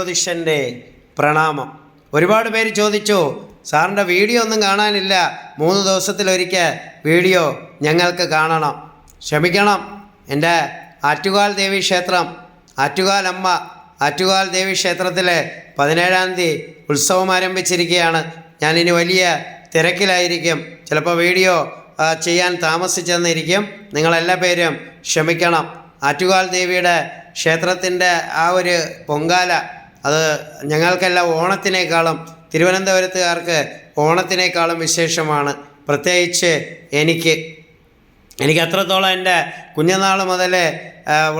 ജ്യോതിഷന്റെ പ്രണാമം. ഒരുപാട് പേര് ചോദിച്ചു സാറിന്റെ വീഡിയോ ഒന്നും കാണാനില്ല. മൂന്ന് ദിവസത്തിലൊരിക്കൽ വീഡിയോ ഞങ്ങൾക്ക് കാണണം. ക്ഷമിക്കണം. എന്റെ ആറ്റുകാൽ ദേവി ക്ഷേത്രം ആറ്റുകാൽ അമ്മ ആറ്റുകാൽ ദേവി ക്ഷേത്രത്തിലെ പതിനേഴാം തീയതി ഉത്സവം ആരംഭിച്ചിരിക്കുകയാണ്. ഞാനിനി വലിയ തിരക്കിലായിരിക്കും. ചിലപ്പോൾ വീഡിയോ ചെയ്യാൻ താമസിച്ചെന്നിരിക്കും. നിങ്ങളെല്ലാ പേരും ക്ഷമിക്കണം. ആറ്റുകാൽ ദേവിയുടെ ക്ഷേത്രത്തിന്റെ ആ ഒരു പൊങ്കാല അത് ഞങ്ങൾക്കെല്ലാം ഓണത്തിനേക്കാളും തിരുവനന്തപുരത്തുകാർക്ക് ഓണത്തിനേക്കാളും വിശേഷമാണ്. പ്രത്യേകിച്ച് എനിക്ക് എനിക്ക് അത്രത്തോളം എന്റെ കുഞ്ഞുനാൾ മുതൽ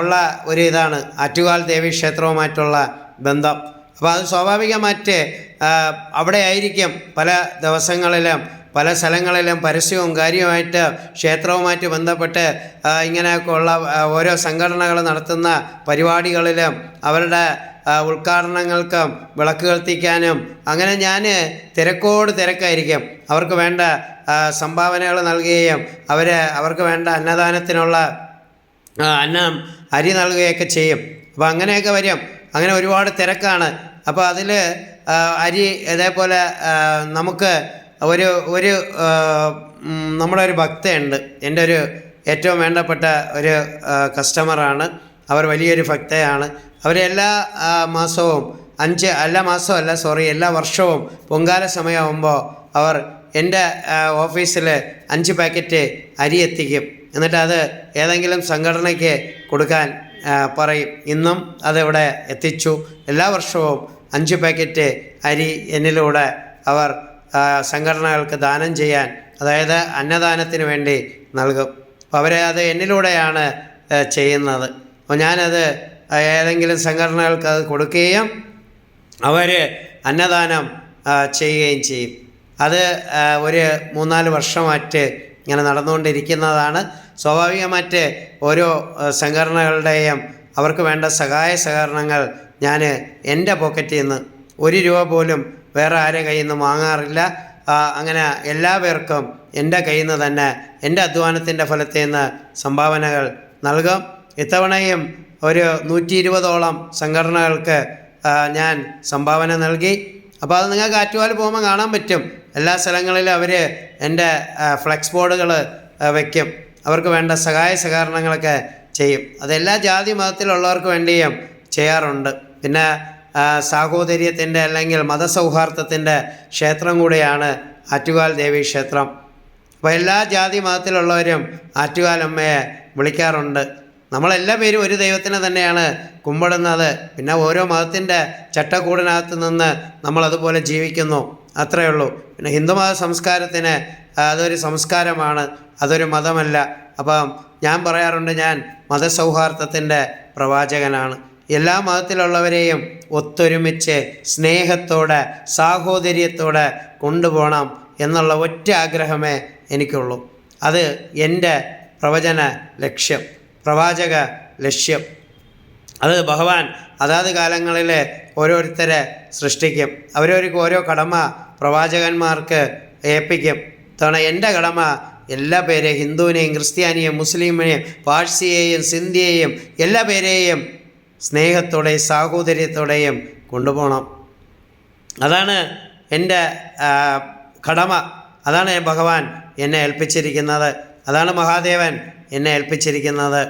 ഉള്ള ഒരു ഇതാണ് ആറ്റുകാൽ ദേവി ക്ഷേത്രവുമായിട്ടുള്ള ബന്ധം. അപ്പോൾ അത് സ്വാഭാവികമായിട്ട് അവിടെ ആയിരിക്കും പല ദിവസങ്ങളിലും പല സ്ഥലങ്ങളിലും പരസ്യവും കാര്യവുമായിട്ട് ക്ഷേത്രവുമായിട്ട് ബന്ധപ്പെട്ട് ഇങ്ങനെയൊക്കെ ഉള്ള ഓരോ സംഘടനകൾ നടത്തുന്ന പരിപാടികളിലും അവരുടെ ഉദ്ഘാടനങ്ങൾക്കും വിളക്ക് കത്തിക്കാനും അങ്ങനെ ഞാൻ തിരക്കോട് തിരക്കായിരിക്കും. അവർക്ക് വേണ്ട സംഭാവനകൾ നൽകുകയും അവർ അവർക്ക് വേണ്ട അന്നദാനത്തിനുള്ള അന്നം അരി നൽകുകയൊക്കെ ചെയ്യും. അപ്പോൾ അങ്ങനെയൊക്കെ വരും. അങ്ങനെ ഒരുപാട് തിരക്കാണ്. അപ്പോൾ അതിൽ അരി ഇതേപോലെ നമുക്ക് ഒരു ഒരു നമ്മുടെ ഒരു ഭക്തയുണ്ട്. എന്റെ ഒരു ഏറ്റവും വേണ്ടപ്പെട്ട ഒരു കസ്റ്റമറാണ് അവർ വലിയൊരു ഭക്തയാണ്. അവർ എല്ലാ മാസവും അഞ്ച് എല്ലാ മാസവും അല്ല സോറി എല്ലാ വർഷവും പൊങ്കാല സമയമാകുമ്പോൾ അവർ എന്റെ ഓഫീസിൽ അഞ്ച് പാക്കറ്റ് അരി എത്തിക്കും. എന്നിട്ട് അത് ഏതെങ്കിലും സംഘടനയ്ക്ക് കൊടുക്കാൻ പറയും. ഇന്നും അതിവിടെ എത്തിച്ചു. എല്ലാ വർഷവും അഞ്ച് പാക്കറ്റ് അരി എന്നിലൂടെ അവർ സംഘടനകൾക്ക് ദാനം ചെയ്യാൻ അതായത് അന്നദാനത്തിന് വേണ്ടി നൽകും. അപ്പോൾ അവരെ അത് എന്നിലൂടെയാണ് ചെയ്യുന്നത്. അപ്പോൾ ഞാനത് ഏതെങ്കിലും സംഘടനകൾക്ക് അത് കൊടുക്കുകയും അവർ അന്നദാനം ചെയ്യുകയും ചെയ്യും. അത് ഒരു മൂന്നാൽ വർഷമായിട്ട് ഇങ്ങനെ നടന്നുകൊണ്ടിരിക്കുന്നതാണ്. സ്വാഭാവികമായിട്ട് ഓരോ സംഘടനകളുടെയും അവർക്ക് വേണ്ട സഹായ സഹകരണങ്ങൾ ഞാൻ എന്റെ പോക്കറ്റിൽ നിന്ന് ഒരു രൂപ പോലും വേറെ ആരെ കയ്യിൽ നിന്ന് വാങ്ങാറില്ല. അങ്ങനെ എല്ലാ പേർക്കും എന്റെ കയ്യിൽ നിന്ന് തന്നെ എന്റെ അധ്വാനത്തിന്റെ ഫലത്തിൽ നിന്ന് സംഭാവനകൾ നൽകും. ഇത്തവണയും ഒരു നൂറ്റി ഇരുപതോളം സംഘടനകൾക്ക് ഞാൻ സംഭാവന നൽകി. അപ്പോൾ അത് നിങ്ങൾക്ക് ആറ്റുവാൽ പോകുമ്പോൾ കാണാൻ പറ്റും. എല്ലാ സ്ഥലങ്ങളിലും അവർ എന്റെ ഫ്ലെക്സ് ബോർഡുകൾ വയ്ക്കും അവർക്ക് വേണ്ട സഹായ സഹകരണങ്ങളൊക്കെ ചെയ്യും. അതെല്ലാ ജാതി മതത്തിലുള്ളവർക്ക് വേണ്ടിയും ചെയ്യാറുണ്ട്. പിന്നെ സാഹോദര്യത്തിന്റെ അല്ലെങ്കിൽ മതസൗഹാർദ്ദത്തിന്റെ ക്ഷേത്രം കൂടിയാണ് ആറ്റുകാൽ ദേവി ക്ഷേത്രം. അപ്പോൾ എല്ലാ ജാതി മതത്തിലുള്ളവരും ആറ്റുകാലമ്മയെ വിളിക്കാറുണ്ട്. നമ്മളെല്ലാ പേരും ഒരു ദൈവത്തിനെ തന്നെയാണ് കുമ്പിടുന്നത് പിന്നെ ഓരോ മതത്തിന്റെ ചട്ടക്കൂടിനകത്ത് നിന്ന് നമ്മളതുപോലെ ജീവിക്കുന്നു. അത്രയേ ഉള്ളൂ. പിന്നെ ഹിന്ദുമത സംസ്കാരത്തിന് അതൊരു സംസ്കാരമാണ് അതൊരു മതമല്ല. അപ്പം ഞാൻ പറയാറുണ്ട് ഞാൻ മതസൗഹാർദ്ദത്തിന്റെ പ്രവാചകനാണ്. എല്ലാ മതത്തിലുള്ളവരെയും ഒത്തൊരുമിച്ച് സ്നേഹത്തോടെ സാഹോദര്യത്തോടെ കൊണ്ടുപോകണം എന്നുള്ള ഒറ്റ ആഗ്രഹമേ എനിക്കുള്ളൂ. അത് എന്റെ പ്രവചന ലക്ഷ്യം. പ്രവാചക ലക്ഷ്യം. അത് ഭഗവാൻ അതാത് കാലങ്ങളിൽ ഓരോരുത്തരെ സൃഷ്ടിക്കും. അവരവർക്ക് ഓരോ കടമ പ്രവാചകന്മാർക്ക് ഏൽപ്പിക്കും. തവണ എന്റെ കടമ. എല്ലാ പേരെയും ഹിന്ദുവിനെയും ക്രിസ്ത്യാനിയെയും മുസ്ലിമിനെയും പാഴ്സിയെയും സിന്ധിയെയും എല്ലാ പേരെയും സ്നേഹത്തോടെയും സാഹോദര്യത്തോടെയും കൊണ്ടുപോകണം. അതാണ് എന്റെ കടമ. അതാണ് ഭഗവാൻ എന്നെ ഏൽപ്പിച്ചിരിക്കുന്നത്. അതാണ് മഹാദേവൻ എന്നെ ഏൽപ്പിച്ചിരിക്കുന്നത്.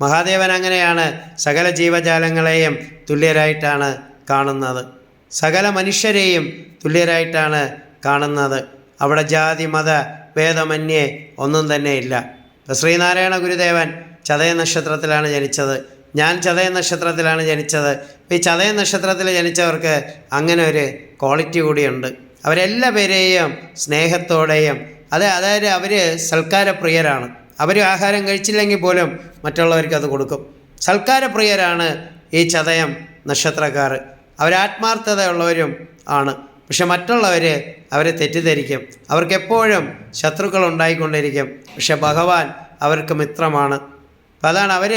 മഹാദേവൻ അങ്ങനെയാണ് സകല ജീവജാലങ്ങളെയും തുല്യരായിട്ടാണ് കാണുന്നത്. സകല മനുഷ്യരെയും തുല്യരായിട്ടാണ് കാണുന്നത്. അവിടെ ജാതി മത ഭേദമന്യേ ഒന്നും തന്നെ ഇല്ല. ശ്രീനാരായണ ഗുരുദേവൻ ചതയ നക്ഷത്രത്തിലാണ് ജനിച്ചത്. ഞാൻ ചതയ നക്ഷത്രത്തിലാണ് ജനിച്ചത്. ഈ ചതയ നക്ഷത്രത്തിൽ ജനിച്ചവർക്ക് അങ്ങനെ ഒരു ക്വാളിറ്റി കൂടിയുണ്ട്. അവരെല്ലാ പേരെയും സ്നേഹത്തോടെയും അത് അതായത് അവർ സൽക്കാരപ്രിയരാണ്. അവർ ആഹാരം കഴിച്ചില്ലെങ്കിൽ പോലും മറ്റുള്ളവർക്ക് അത് കൊടുക്കും. സൽക്കാരപ്രിയരാണ് ഈ ചതയം നക്ഷത്രക്കാർ. അവരാത്മാർത്ഥതയുള്ളവരും ആണ്. പക്ഷെ മറ്റുള്ളവർ അവരെ തെറ്റിദ്ധരിക്കും. അവർക്കെപ്പോഴും ശത്രുക്കൾ ഉണ്ടായിക്കൊണ്ടിരിക്കും പക്ഷെ ഭഗവാൻ അവർക്ക് മിത്രമാണ്. അപ്പം അതാണ് അവർ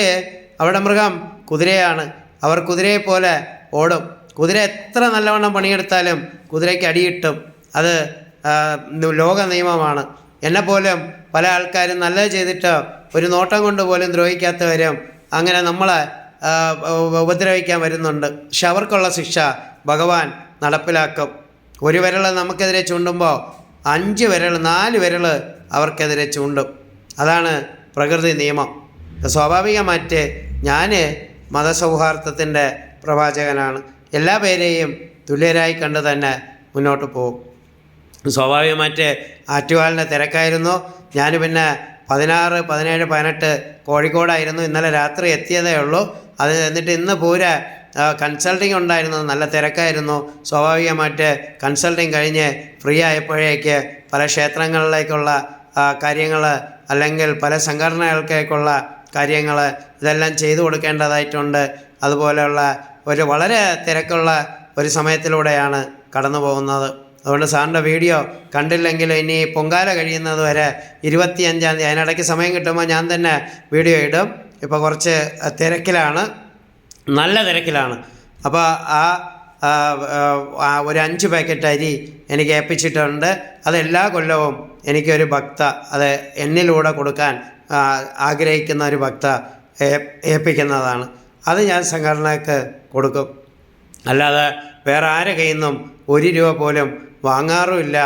അവരുടെ മൃഗം കുതിരയാണ്. അവർ കുതിരയെ പോലെ ഓടും. കുതിര എത്ര നല്ലവണ്ണം പണിയെടുത്താലും കുതിരയ്ക്ക് അടിയിട്ടും. അത് ലോക നിയമമാണ്. എന്നെപ്പോലും പല ആൾക്കാരും നല്ലത് ചെയ്തിട്ട് ഒരു നോട്ടം കൊണ്ട് പോലും ദ്രോഹിക്കാത്തവരും അങ്ങനെ നമ്മളെ ഉപദ്രവിക്കാൻ വരുന്നുണ്ട്. പക്ഷെ അവർക്കുള്ള ശിക്ഷ ഭഗവാൻ നടപ്പിലാക്കും. ഒരു വിരൽ നമുക്കെതിരെ ചൂണ്ടുമ്പോൾ അഞ്ച് വിരൽ നാല് വിരൽ അവർക്കെതിരെ ചൂണ്ടും. അതാണ് പ്രകൃതി നിയമം. സ്വാഭാവികമായിട്ട് ഞാൻ മതസൗഹാർദ്ദത്തിന്റെ പ്രവാചകനാണ്. എല്ലാ പേരെയും തുല്യരായി കണ്ട് തന്നെ മുന്നോട്ട് പോകും. സ്വാഭാവികമായിട്ട് ആറ്റുകാലിന്റെ തിരക്കായിരുന്നു. ഞാൻ പിന്നെ പതിനാറ് പതിനേഴ് പതിനെട്ട് കോഴിക്കോടായിരുന്നു. ഇന്നലെ രാത്രി എത്തിയതേ ഉള്ളൂ. അത് എന്നിട്ട് ഇന്ന് പൂര കൺസൾട്ടിങ് ഉണ്ടായിരുന്നു. നല്ല തിരക്കായിരുന്നു. സ്വാഭാവികമായിട്ട് കൺസൾട്ടിങ് കഴിഞ്ഞ് ഫ്രീ ആയപ്പോഴേക്ക് പല ക്ഷേത്രങ്ങളിലേക്കുള്ള കാര്യങ്ങൾ അല്ലെങ്കിൽ പല സംഘടനകൾക്കേക്കുള്ള കാര്യങ്ങൾ ഇതെല്ലാം ചെയ്തു കൊടുക്കേണ്ടതായിട്ടുണ്ട്. അതുപോലെയുള്ള ഒരു വളരെ തിരക്കുള്ള ഒരു സമയത്തിലൂടെയാണ് കടന്നു പോകുന്നത് അതുകൊണ്ട് സാറിന്റെ വീഡിയോ കണ്ടില്ലെങ്കിൽ ഇനി പൊങ്കാല കഴിയുന്നത് വരെ ഇരുപത്തിയഞ്ചാം തീയതി അതിനിടയ്ക്ക് സമയം കിട്ടുമ്പോൾ ഞാൻ തന്നെ വീഡിയോ ഇടും. ഇപ്പോൾ കുറച്ച് തിരക്കിലാണ്. നല്ല തിരക്കിലാണ്. അപ്പോൾ ആ ഒരു അഞ്ച് പാക്കറ്റ് അരി എനിക്ക് ഏൽപ്പിച്ചിട്ടുണ്ട്. അതെല്ലാ കൊല്ലവും എനിക്കൊരു ഭക്ത അത് എന്നിലൂടെ കൊടുക്കാൻ ആഗ്രഹിക്കുന്ന ഒരു ഭക്ത ഏൽപ്പിക്കുന്നതാണ്. അത് ഞാൻ സംഘടനയ്ക്ക് കൊടുക്കും. അല്ലാതെ വേറെ ആരെ കയ്യിൽ നിന്നും ഒരു രൂപ പോലും വാങ്ങാറുമില്ല.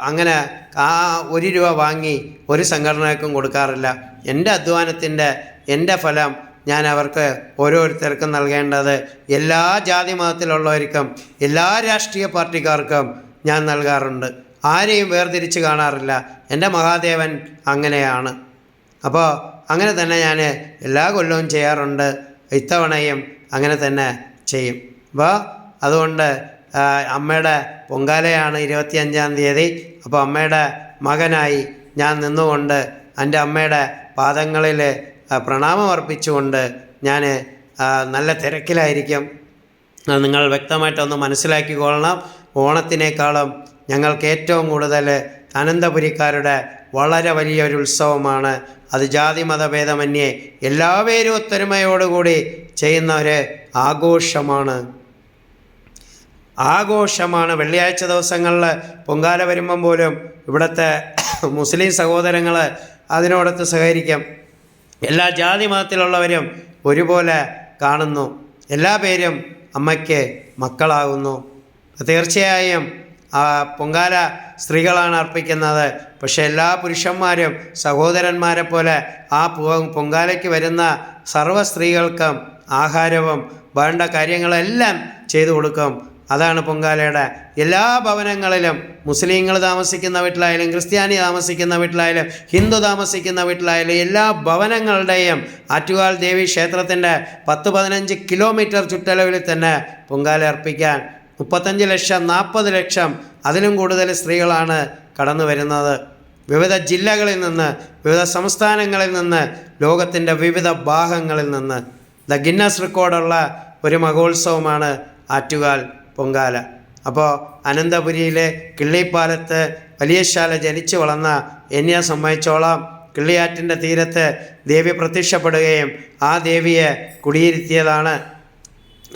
അങ്ങനെ ആ ഒരു രൂപ വാങ്ങി ഒരു സംഘടനയ്ക്കും കൊടുക്കാറില്ല. എന്റെ അധ്വാനത്തിന്റെ എന്റെ ഫലം ഞാൻ അവർക്ക് ഓരോരുത്തർക്കും നൽകേണ്ടത് എല്ലാ ജാതി മതത്തിലുള്ളവർക്കും എല്ലാ രാഷ്ട്രീയ പാർട്ടിക്കാർക്കും ഞാൻ നൽകാറുണ്ട്. ആരെയും വേർതിരിച്ച് കാണാറില്ല. എന്റെ മഹാദേവൻ അങ്ങനെയാണ്. അപ്പോൾ അങ്ങനെ തന്നെ ഞാൻ എല്ലാ കൊല്ലവും ചെയ്യാറുണ്ട്. ഇത്തവണയും അങ്ങനെ തന്നെ ചെയ്യും. അപ്പോൾ അതുകൊണ്ട് അമ്മയുടെ പൊങ്കാലയാണ് ഇരുപത്തിയഞ്ചാം തീയതി. അപ്പോൾ അമ്മയുടെ മകനായി ഞാൻ നിന്നുകൊണ്ട് എന്റെ അമ്മയുടെ പാദങ്ങളിൽ പ്രണാമം അർപ്പിച്ചുകൊണ്ട് ഞാൻ നല്ല തിരക്കിലായിരിക്കും. നിങ്ങൾ വ്യക്തമായിട്ടൊന്ന് മനസ്സിലാക്കിക്കൊള്ളണം. ഓണത്തിനേക്കാളും ഞങ്ങൾക്ക് ഏറ്റവും കൂടുതൽ അനന്തപുരിക്കാരുടെ വളരെ വലിയൊരു ഉത്സവമാണ്. അത് ജാതി മതഭേദമന്യേ എല്ലാവരും ഒത്തൊരുമയോടുകൂടി ചെയ്യുന്ന ഒരു ആഘോഷമാണ്. ആഘോഷമാണ്. വെള്ളിയാഴ്ച ദിവസങ്ങളിൽ പൊങ്കാല വരുമ്പം പോലും ഇവിടുത്തെ മുസ്ലിം സഹോദരങ്ങൾ അതിനോടൊത്ത് സഹകരിക്കും. എല്ലാ ജാതി മതത്തിലുള്ളവരും ഒരുപോലെ കാണുന്നു. എല്ലാ പേരും അമ്മയ്ക്ക് മക്കളാകുന്നു. തീർച്ചയായും പൊങ്കാല സ്ത്രീകളാണ് അർപ്പിക്കുന്നത്. പക്ഷേ എല്ലാ പുരുഷന്മാരും സഹോദരന്മാരെ പോലെ ആ പൊങ്കാലയ്ക്ക് വരുന്ന സർവ സ്ത്രീകൾക്കും ആഹാരവും വേണ്ട കാര്യങ്ങളെല്ലാം ചെയ്തു കൊടുക്കും. അതാണ് പൊങ്കാലയുടെ എല്ലാ ഭവനങ്ങളിലും മുസ്ലിങ്ങൾ താമസിക്കുന്ന വീട്ടിലായാലും ക്രിസ്ത്യാനി താമസിക്കുന്ന വീട്ടിലായാലും ഹിന്ദു താമസിക്കുന്ന വീട്ടിലായാലും എല്ലാ ഭവനങ്ങളുടെയും ആറ്റുകാൽ ദേവി ക്ഷേത്രത്തിന്റെ പത്ത് പതിനഞ്ച് കിലോമീറ്റർ ചുറ്റളവിൽ തന്നെ പൊങ്കാല അർപ്പിക്കാൻ മുപ്പത്തഞ്ച് ലക്ഷം നാൽപ്പത് ലക്ഷം അതിലും കൂടുതൽ സ്ത്രീകളാണ് കടന്നു വരുന്നത്. വിവിധ ജില്ലകളിൽ നിന്ന് വിവിധ സംസ്ഥാനങ്ങളിൽ നിന്ന് ലോകത്തിന്റെ വിവിധ ഭാഗങ്ങളിൽ നിന്ന്. ദ ഗിന്നസ് റെക്കോർഡുള്ള ഒരു മഹോത്സവമാണ് ആറ്റുകാൽ പൊങ്കാല. അപ്പോൾ അനന്തപുരിയിലെ കിള്ളിപ്പാലത്ത് വലിയശാല ജനിച്ചു വളർന്ന എന്നെ സംബന്ധിച്ചോളം കിള്ളിയാറ്റിന്റെ തീരത്ത് ദേവി പ്രത്യക്ഷപ്പെടുകയും ആ ദേവിയെ കുടിയിരുത്തിയതാണ്.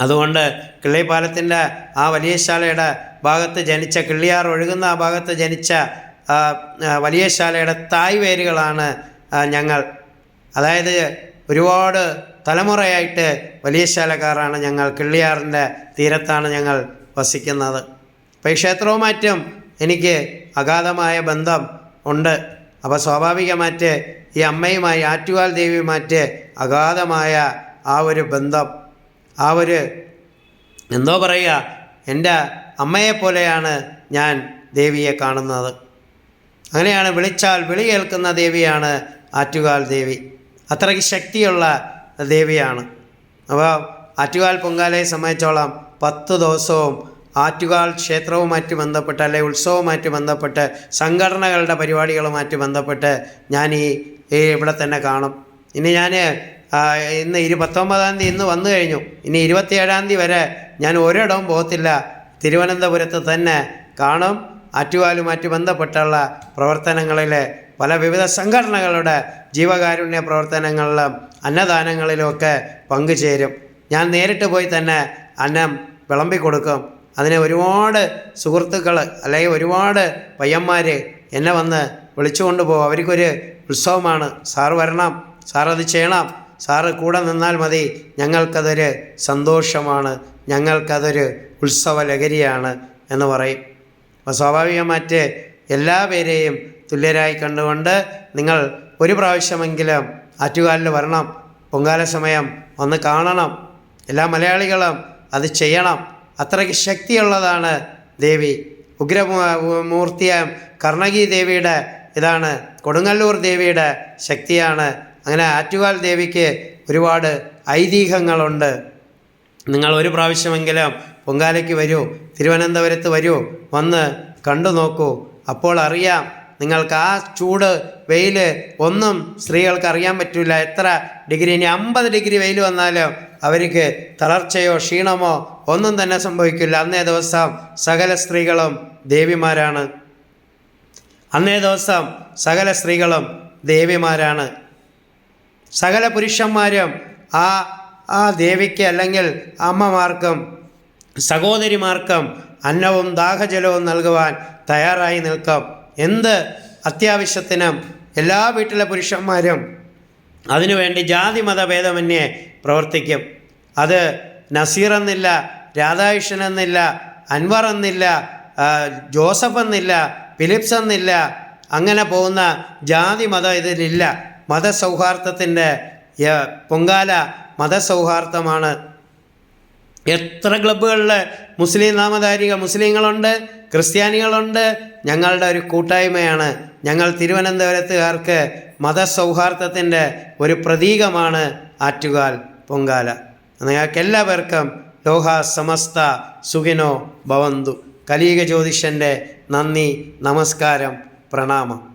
അതുകൊണ്ട് കിള്ളിപ്പാലത്തിന്റെ ആ വലിയശാലയുടെ ഭാഗത്ത് ജനിച്ച കിള്ളിയാർ ഒഴുകുന്ന ആ ഭാഗത്ത് ജനിച്ച വലിയ ശാലയുടെ വലിയശാലയുടെ തായ് വേരുകളാണ് ഞങ്ങൾ. അതായത് ഒരുപാട് തലമുറയായിട്ട് വലിയ ശാലക്കാരാണ് ഞങ്ങൾ കിള്ളിയാറിന്റെ തീരത്താണ് ഞങ്ങൾ വസിക്കുന്നത്. അപ്പോൾ ഈ ക്ഷേത്രവുമായിട്ടും എനിക്ക് അഗാധമായ ബന്ധം ഉണ്ട്. അപ്പോൾ സ്വാഭാവികമായിട്ട് ഈ അമ്മയുമായി ആറ്റുകാൽ ദേവിയുമായിട്ട് അഗാധമായ ആ ഒരു ബന്ധം ആ ഒരു എന്തോ പറയുക എന്റെ അമ്മയെപ്പോലെയാണ് ഞാൻ ദേവിയെ കാണുന്നത്. അങ്ങനെയാണ് വിളിച്ചാൽ വിളി കേൾക്കുന്ന ദേവിയാണ് ആറ്റുകാൽ ദേവി. അത്രയ്ക്ക് ശക്തിയുള്ള ദേവിയാണ്. അപ്പോൾ ആറ്റുകാൽ പൊങ്കാലയെ സംബന്ധിച്ചോളം പത്ത് ദിവസവും ആറ്റുകാൽ ക്ഷേത്രവുമായിട്ട് ബന്ധപ്പെട്ട് അല്ലെ ഉത്സവവുമായിട്ട് ബന്ധപ്പെട്ട് സംഘടനകളുടെ പരിപാടികളുമായിട്ട് ബന്ധപ്പെട്ട് ഞാൻ ഈ ഇവിടെ തന്നെ കാണും. ഇനി ഞാൻ ഇന്ന് ഇരു പത്തൊമ്പതാം തീയതി ഇന്ന് വന്നു കഴിഞ്ഞു. ഇനി ഇരുപത്തിയേഴാം തീയതി വരെ ഞാൻ ഒരിടവും പോകത്തില്ല. തിരുവനന്തപുരത്ത് തന്നെ കാണും. ആറ്റുകാലുമായിട്ട് ബന്ധപ്പെട്ടുള്ള പ്രവർത്തനങ്ങളിൽ പല വിവിധ സംഘടനകളുടെ ജീവകാരുണ്യ പ്രവർത്തനങ്ങളിലും അന്നദാനങ്ങളിലുമൊക്കെ പങ്കുചേരും. ഞാൻ നേരിട്ട് പോയി തന്നെ അന്നം വിളമ്പി കൊടുക്കും അതിന് ഒരുപാട് സുഹൃത്തുക്കൾ അല്ലെങ്കിൽ ഒരുപാട് പയ്യന്മാർ എന്നെ വന്ന് വിളിച്ചു കൊണ്ടുപോകും. അവർക്കൊരു ഉത്സവമാണ്. സാറ് വരണം. സാർ അത് ചെയ്യണം. സാറ് കൂടെ നിന്നാൽ മതി. ഞങ്ങൾക്കതൊരു സന്തോഷമാണ്. ഞങ്ങൾക്കതൊരു ഉത്സവ ലഹരിയാണ് എന്ന് പറയും. അപ്പോൾ സ്വാഭാവികമായിട്ട് എല്ലാ പേരെയും തുല്യരായി കണ്ടുകൊണ്ട് നിങ്ങൾ ഒരു പ്രാവശ്യമെങ്കിലും ആറ്റുകാലിൽ വരണം. പൊങ്കാല സമയം ഒന്ന് കാണണം. എല്ലാ മലയാളികളും അത് ചെയ്യണം. അത്രയ്ക്ക് ശക്തിയുള്ളതാണ് ദേവി. ഉഗ്രമൂർത്തിയായ കർണകി ദേവിയുടെ ഇതാണ് കൊടുങ്ങല്ലൂർ ദേവിയുടെ ശക്തിയാണ്. അങ്ങനെ ആറ്റുകാൽ ദേവിക്ക് ഒരുപാട് ഐതിഹ്യങ്ങളുണ്ട്. നിങ്ങൾ ഒരു പ്രാവശ്യമെങ്കിലും പൊങ്കാലയ്ക്ക് വരൂ തിരുവനന്തപുരത്ത് വരൂ വന്ന് കണ്ടു നോക്കൂ അപ്പോൾ അറിയാം നിങ്ങൾക്ക് ആ ചൂട് വെയിൽ ഒന്നും സ്ത്രീകൾക്ക് അറിയാൻ പറ്റില്ല എത്ര ഡിഗ്രി? ഇനി അമ്പത് ഡിഗ്രി വെയിൽ വന്നാലും അവർക്ക് തളർച്ചയോ ക്ഷീണമോ ഒന്നും തന്നെ സംഭവിക്കില്ല. അന്നേ ദിവസം സകല സ്ത്രീകളും ദേവിമാരാണ്. അന്നേ ദിവസം സകല സ്ത്രീകളും ദേവിമാരാണ്. സകല പുരുഷന്മാരും ആ ആ ദേവിക്ക് അല്ലെങ്കിൽ അമ്മമാർക്കും സഹോദരിമാർക്കും അന്നവും ദാഹജലവും നൽകുവാൻ തയ്യാറായി നിൽക്കും. എന്ത് അത്യാവശ്യത്തിനും എല്ലാ വീട്ടിലെ പുരുഷന്മാരും അതിനുവേണ്ടി ജാതി മതഭേദമന്യേ പ്രവർത്തിക്കും. അത് നസീർ എന്നില്ല രാധാകൃഷ്ണൻ എന്നില്ല അൻവർ എന്നില്ല ജോസഫ് എന്നില്ല ഫിലിപ്സ് എന്നില്ല അങ്ങനെ പോകുന്ന ജാതി മതം ഇതിലില്ല. മതസൗഹാർദ്ദത്തിന്റെ പൊങ്കാല മതസൗഹാർദ്ദമാണ്. എത്ര ക്ലബ്ബുകളിൽ മുസ്ലിം നാമധാരിക മുസ്ലിങ്ങളുണ്ട് ക്രിസ്ത്യാനികളുണ്ട്. ഞങ്ങളുടെ ഒരു കൂട്ടായ്മയാണ്. ഞങ്ങൾ തിരുവനന്തപുരത്തുകാർക്ക് മതസൗഹാർദ്ദത്തിന്റെ ഒരു പ്രതീകമാണ് ആറ്റുകാൽ പൊങ്കാല. നിങ്ങൾക്ക് എല്ലാവർക്കും ലോഹ സമസ്ത സുഖിനോ ഭവന്തു. കലീക ജ്യോതിഷന്റെ നന്ദി നമസ്കാരം പ്രണാമം.